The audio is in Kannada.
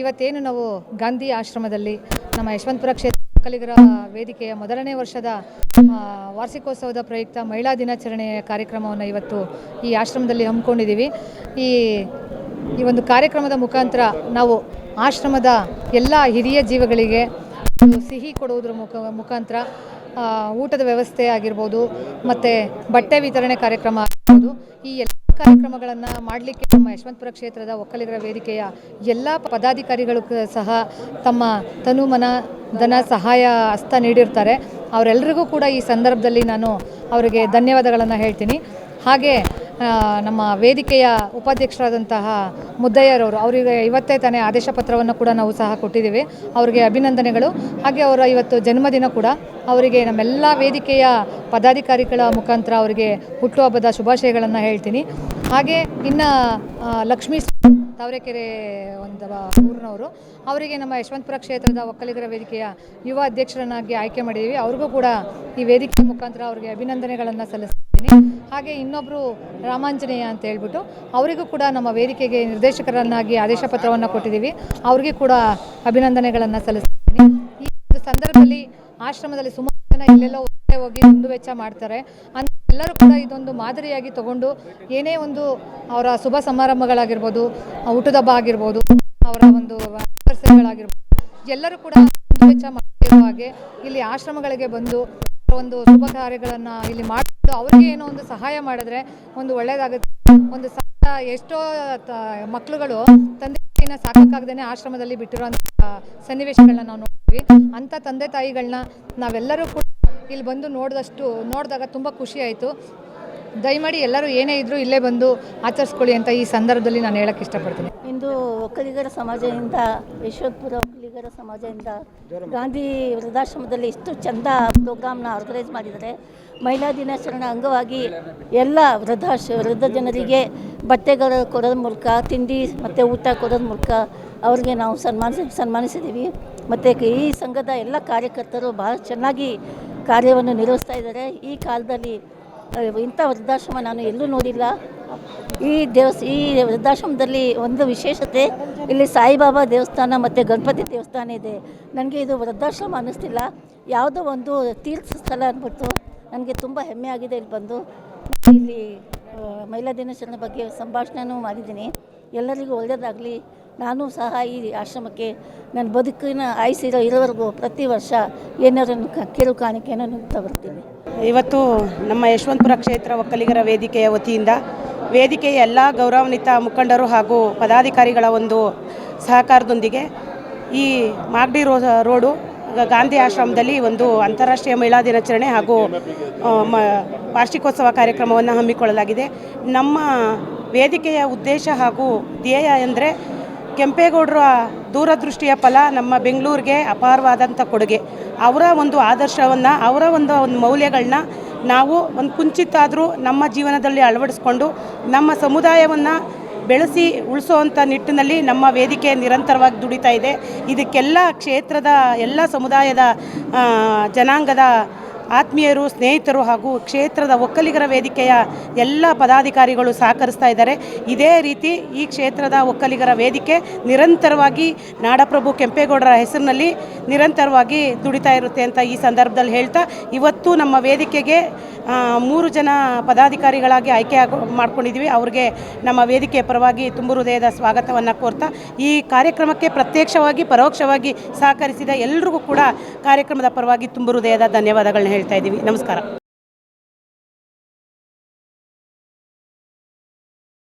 ಇವತ್ತೇನು ನಾವು ಗಾಂಧಿ ಆಶ್ರಮದಲ್ಲಿ ನಮ್ಮ ಯಶವಂತಪುರ ಕ್ಷೇತ್ರ ಕಲಿಗರ ವೇದಿಕೆಯ ಮೊದಲನೇ ವರ್ಷದ ವಾರ್ಷಿಕೋತ್ಸವದ ಪ್ರಯುಕ್ತ ಮಹಿಳಾ ದಿನಾಚರಣೆಯ ಕಾರ್ಯಕ್ರಮವನ್ನು ಇವತ್ತು ಈ ಆಶ್ರಮದಲ್ಲಿ ಹಮ್ಮಿಕೊಂಡಿದ್ದೀವಿ. ಈ ಈ ಒಂದು ಕಾರ್ಯಕ್ರಮದ ಮುಖಾಂತರ ನಾವು ಆಶ್ರಮದ ಎಲ್ಲ ಹಿರಿಯ ಜೀವಗಳಿಗೆ ಸಿಹಿ ಕೊಡುವುದರ ಮುಖ, ಮುಖಾಂತರ ಊಟದ ವ್ಯವಸ್ಥೆ ಆಗಿರ್ಬೋದು, ಮತ್ತು ಬಟ್ಟೆ ವಿತರಣೆ ಕಾರ್ಯಕ್ರಮ ಆಗಿರ್ಬೋದು, ಈ ಎಲ್ಲ ಕಾರ್ಯಕ್ರಮಗಳನ್ನು ಮಾಡಲಿಕ್ಕೆ ನಮ್ಮ ಯಶವಂತಪುರ ಕ್ಷೇತ್ರದ ಒಕ್ಕಲಿಗರ ವೇದಿಕೆಯ ಎಲ್ಲ ಪದಾಧಿಕಾರಿಗಳು ಸಹ ತಮ್ಮ ತನು ಮನ, ಧನ ಸಹಾಯ ಹಸ್ತ ನೀಡಿರ್ತಾರೆ. ಅವರೆಲ್ಲರಿಗೂ ಕೂಡ ಈ ಸಂದರ್ಭದಲ್ಲಿ ನಾನು ಅವರಿಗೆ ಧನ್ಯವಾದಗಳನ್ನು ಹೇಳ್ತೀನಿ. ಹಾಗೆ ನಮ್ಮ ವೇದಿಕೆಯ ಉಪಾಧ್ಯಕ್ಷರಾದಂತಹ ಮುದ್ದಯ್ಯರವರು, ಅವರಿಗೆ ಇವತ್ತೇ ತಾನೇ ಆದೇಶ ಪತ್ರವನ್ನು ಕೂಡ ನಾವು ಸಹ ಕೊಟ್ಟಿದ್ದೀವಿ. ಅವರಿಗೆ ಅಭಿನಂದನೆಗಳು. ಹಾಗೆ ಅವರ ಇವತ್ತು ಜನ್ಮದಿನ ಕೂಡ ಅವರಿಗೆ ನಮ್ಮೆಲ್ಲ ವೇದಿಕೆಯ ಪದಾಧಿಕಾರಿಗಳ ಮುಖಾಂತರ ಅವರಿಗೆ ಹುಟ್ಟುಹಬ್ಬದ ಶುಭಾಶಯಗಳನ್ನು ಹೇಳ್ತೀನಿ. ಹಾಗೆ ಇನ್ನು ಲಕ್ಷ್ಮೀ ತಾವರೆಕೆರೆ ಒಂದು ಊರಿನವರು, ಅವರಿಗೆ ನಮ್ಮ ಯಶವಂತಪುರ ಕ್ಷೇತ್ರದ ಒಕ್ಕಲಿಗರ ವೇದಿಕೆಯ ಯುವ ಅಧ್ಯಕ್ಷರನ್ನಾಗಿ ಆಯ್ಕೆ ಮಾಡಿದ್ದೀವಿ. ಅವ್ರಿಗೂ ಕೂಡ ಈ ವೇದಿಕೆಯ ಮುಖಾಂತರ ಅವರಿಗೆ ಅಭಿನಂದನೆಗಳನ್ನು ಸಲ್ಲಿಸ್ತೀನಿ ಹಾಗೆ ಇನ್ನೊಬ್ಬರು ರಾಮಾಂಜನೇಯ ಅಂತ ಹೇಳ್ಬಿಟ್ಟು ಅವರಿಗೂ ಕೂಡ ನಮ್ಮ ವೇದಿಕೆಗೆ ನಿರ್ದೇಶಕರನ್ನಾಗಿ ಆದೇಶ ಪತ್ರವನ್ನು ಕೊಟ್ಟಿದ್ದೀವಿ. ಅವ್ರಿಗೆ ಕೂಡ ಅಭಿನಂದನೆಗಳನ್ನು ಸಲ್ಲಿಸ್ತೀನಿ. ಈ ಒಂದು ಸಂದರ್ಭದಲ್ಲಿ ಆಶ್ರಮದಲ್ಲಿ ಸುಮಾರು ಜನ ಇಲ್ಲೆಲ್ಲೋ ಹೋಗಿ ದುಂದು ವೆಚ್ಚ ಮಾಡ್ತಾರೆ. ಎಲ್ಲರೂ ಕೂಡ ಇದೊಂದು ಮಾದರಿಯಾಗಿ ತಗೊಂಡು ಏನೇ ಒಂದು ಅವರ ಶುಭ ಸಮಾರಂಭಗಳಾಗಿರ್ಬೋದು, ಊಟದ ಆಗಿರ್ಬೋದು, ಅವರ ಒಂದು ಎಲ್ಲರೂ ಕೂಡ ವೆಚ್ಚ ಹಾಗೆ ಇಲ್ಲಿ ಆಶ್ರಮಗಳಿಗೆ ಬಂದು ಒಂದು ಶುಭ ಕಾರ್ಯಗಳನ್ನು ಇಲ್ಲಿ ಮಾಡಿದ್ದು ಅವರಿಗೆ ಏನೋ ಒಂದು ಸಹಾಯ ಮಾಡಿದ್ರೆ ಒಂದು ಒಳ್ಳೇದಾಗುತ್ತೆ. ಒಂದು ಎಷ್ಟೋ ಮಕ್ಳುಗಳು ತಂದೆ ತಾಯಿನ ಸಾಕಾಗ್ದೇನೆ ಆಶ್ರಮದಲ್ಲಿ ಬಿಟ್ಟಿರುವಂತಹ ಸನ್ನಿವೇಶಗಳನ್ನ ನಾವು ನೋಡ್ತೀವಿ. ಅಂತ ತಂದೆ ತಾಯಿಗಳನ್ನ ನಾವೆಲ್ಲರೂ ಕೂಡ ಇಲ್ಲಿ ಬಂದು ನೋಡಿದಷ್ಟು, ನೋಡಿದಾಗ ತುಂಬ ಖುಷಿ ಆಯಿತು. ದಯಮಾಡಿ ಎಲ್ಲರೂ ಏನೇ ಇದ್ದರೂ ಇಲ್ಲೇ ಬಂದು ಆಚರಿಸ್ಕೊಳ್ಳಿ ಅಂತ ಈ ಸಂದರ್ಭದಲ್ಲಿ ನಾನು ಹೇಳಕ್ಕೆ ಇಷ್ಟಪಡ್ತೀನಿ. ಇಂದು ಒಕ್ಕಲಿಗರ ಸಮಾಜದಿಂದ ಯಶವಂತಪುರ ಒಕ್ಕಲಿಗರ ಸಮಾಜದಿಂದ ಗಾಂಧಿ ವೃದ್ಧಾಶ್ರಮದಲ್ಲಿ ಇಷ್ಟು ಚಂದ ಪ್ರೋಗ್ರಾಮ್ನ ಆರ್ಗನೈಸ್ ಮಾಡಿದ್ದಾರೆ. ಮಹಿಳಾ ದಿನಾಚರಣೆ ಅಂಗವಾಗಿ ಎಲ್ಲ ವೃದ್ಧಾಶ್ರ ವೃದ್ಧ ಜನರಿಗೆ ಬಟ್ಟೆಗಳು ಕೊಡೋದ್ರ ಮೂಲಕ ತಿಂಡಿ ಮತ್ತು ಊಟ ಕೊಡೋದ್ರ ಮೂಲಕ ಅವ್ರಿಗೆ ನಾವು ಸನ್ಮಾನಿಸಿ ಸನ್ಮಾನಿಸಿದ್ದೀವಿ. ಮತ್ತು ಈ ಸಂಘದ ಎಲ್ಲ ಕಾರ್ಯಕರ್ತರು ಭಾಳ ಚೆನ್ನಾಗಿ ಕಾರ್ಯವನ್ನು ನಿರ್ವಹಿಸ್ತಾ ಇದ್ದಾರೆ. ಈ ಕಾಲದಲ್ಲಿ ಇಂಥ ವೃದ್ಧಾಶ್ರಮ ನಾನು ಎಲ್ಲೂ ನೋಡಿಲ್ಲ. ಈ ದೇವಸ್ ಈ ವೃದ್ಧಾಶ್ರಮದಲ್ಲಿ ಒಂದು ವಿಶೇಷತೆ ಇಲ್ಲಿ ಸಾಯಿಬಾಬಾ ದೇವಸ್ಥಾನ ಮತ್ತು ಗಣಪತಿ ದೇವಸ್ಥಾನ ಇದೆ. ನನಗೆ ಇದು ವೃದ್ಧಾಶ್ರಮ ಅನ್ನಿಸ್ತಿಲ್ಲ. ಯಾವುದೋ ಒಂದು ತೀರ್ಥ ಸ್ಥಳ ಅಂದ್ಬಿಟ್ಟು ನನಗೆ ತುಂಬ ಹೆಮ್ಮೆ ಆಗಿದೆ ಇಲ್ಲಿ ಬಂದು. ಇಲ್ಲಿ ಮಹಿಳಾ ದಿನಾಚರಣೆ ಬಗ್ಗೆ ಸಂಭಾಷಣೆನೂ ಮಾಡಿದ್ದೀನಿ. ಎಲ್ಲರಿಗೂ ಒಳ್ಳೆಯದಾಗಲಿ ನಾನು ಸಹ ಈ ಆಶ್ರಮಕ್ಕೆ ನನ್ನ ಬದುಕಿನ ಆಯುಸಿರೋ ಇರೋವರೆಗೂ ಪ್ರತಿ ವರ್ಷ ಕ- ಕಿರು ಕಾಣಿಕೆಯನ್ನು ನೀಡ್ತಾ ಇವತ್ತು ನಮ್ಮ ಯಶವಂತಪುರ ಕ್ಷೇತ್ರ ಒಕ್ಕಲಿಗರ ವೇದಿಕೆಯ ವತಿಯಿಂದ ವೇದಿಕೆಯ ಎಲ್ಲ ಗೌರವಾನ್ವಿತ ಮುಖಂಡರು ಹಾಗೂ ಪದಾಧಿಕಾರಿಗಳ ಒಂದು ಸಹಕಾರದೊಂದಿಗೆ ಈ ಮಾಗಡಿ ರೋ, ರೋಡು, ಗಾಂಧಿ ಆಶ್ರಮದಲ್ಲಿ ಒಂದು ಅಂತಾರಾಷ್ಟ್ರೀಯ ಮಹಿಳಾ ದಿನಾಚರಣೆ ಹಾಗೂ ಮ, ವಾರ್ಷಿಕೋತ್ಸವ ಕಾರ್ಯಕ್ರಮವನ್ನು ಹಮ್ಮಿಕೊಳ್ಳಲಾಗಿದೆ. ನಮ್ಮ ವೇದಿಕೆಯ ಉದ್ದೇಶ ಹಾಗೂ ಧ್ಯೇಯ ಎಂದರೆ ಕೆಂಪೇಗೌಡರ ದೂರದೃಷ್ಟಿಯ ಫಲ ನಮ್ಮ ಬೆಂಗಳೂರಿಗೆ ಅಪಾರವಾದಂಥ ಕೊಡುಗೆ. ಅವರ ಒಂದು ಆದರ್ಶವನ್ನು, ಅವರ ಒಂದು ಒಂದು ಮೌಲ್ಯಗಳನ್ನ ನಾವು ಒಂದು ಕುಂಚಿತಾದರೂ ನಮ್ಮ ಜೀವನದಲ್ಲಿ ಅಳವಡಿಸ್ಕೊಂಡು ನಮ್ಮ ಸಮುದಾಯವನ್ನು ಬೆಳೆಸಿ ಉಳಿಸುವಂಥ ನಿಟ್ಟಿನಲ್ಲಿ ನಮ್ಮ ವೇದಿಕೆ ನಿರಂತರವಾಗಿ ದುಡಿತಾ ಇದೆ. ಇದಕ್ಕೆಲ್ಲ ಕ್ಷೇತ್ರದ ಎಲ್ಲ ಸಮುದಾಯದ ಜನಾಂಗದ ಆತ್ಮೀಯರು, ಸ್ನೇಹಿತರು ಹಾಗೂ ಕ್ಷೇತ್ರದ ಒಕ್ಕಲಿಗರ ವೇದಿಕೆಯ ಎಲ್ಲ ಪದಾಧಿಕಾರಿಗಳು ಸಹಕರಿಸ್ತಾ ಇದ್ದಾರೆ. ಇದೇ ರೀತಿ ಈ ಕ್ಷೇತ್ರದ ಒಕ್ಕಲಿಗರ ವೇದಿಕೆ ನಿರಂತರವಾಗಿ ನಾಡಪ್ರಭು ಕೆಂಪೇಗೌಡರ ಹೆಸರಿನಲ್ಲಿ ನಿರಂತರವಾಗಿ ದುಡಿತಾ ಇರುತ್ತೆ ಅಂತ ಈ ಸಂದರ್ಭದಲ್ಲಿ ಹೇಳ್ತಾ, ಇವತ್ತು ನಮ್ಮ ವೇದಿಕೆಗೆ ಮೂರು ಜನ ಪದಾಧಿಕಾರಿಗಳಾಗಿ ಆಯ್ಕೆ ಆಗೋ ಮಾಡ್ಕೊಂಡಿದ್ದೀವಿ ಅವ್ರಿಗೆ ನಮ್ಮ ವೇದಿಕೆಯ ಪರವಾಗಿ ತುಂಬು ಹೃದಯದ ಸ್ವಾಗತವನ್ನು ಕೋರ್ತಾ, ಈ ಕಾರ್ಯಕ್ರಮಕ್ಕೆ ಪ್ರತ್ಯಕ್ಷವಾಗಿ, ಪರೋಕ್ಷವಾಗಿ ಸಹಕರಿಸಿದ ಎಲ್ರಿಗೂ ಕೂಡ ಕಾರ್ಯಕ್ರಮದ ಪರವಾಗಿ ತುಂಬು ಹೃದಯದ ಧನ್ಯವಾದಗಳನ್ನ ಹೇಳ್ತಾ ಇದ್ದೀವಿ. ನಮಸ್ಕಾರ.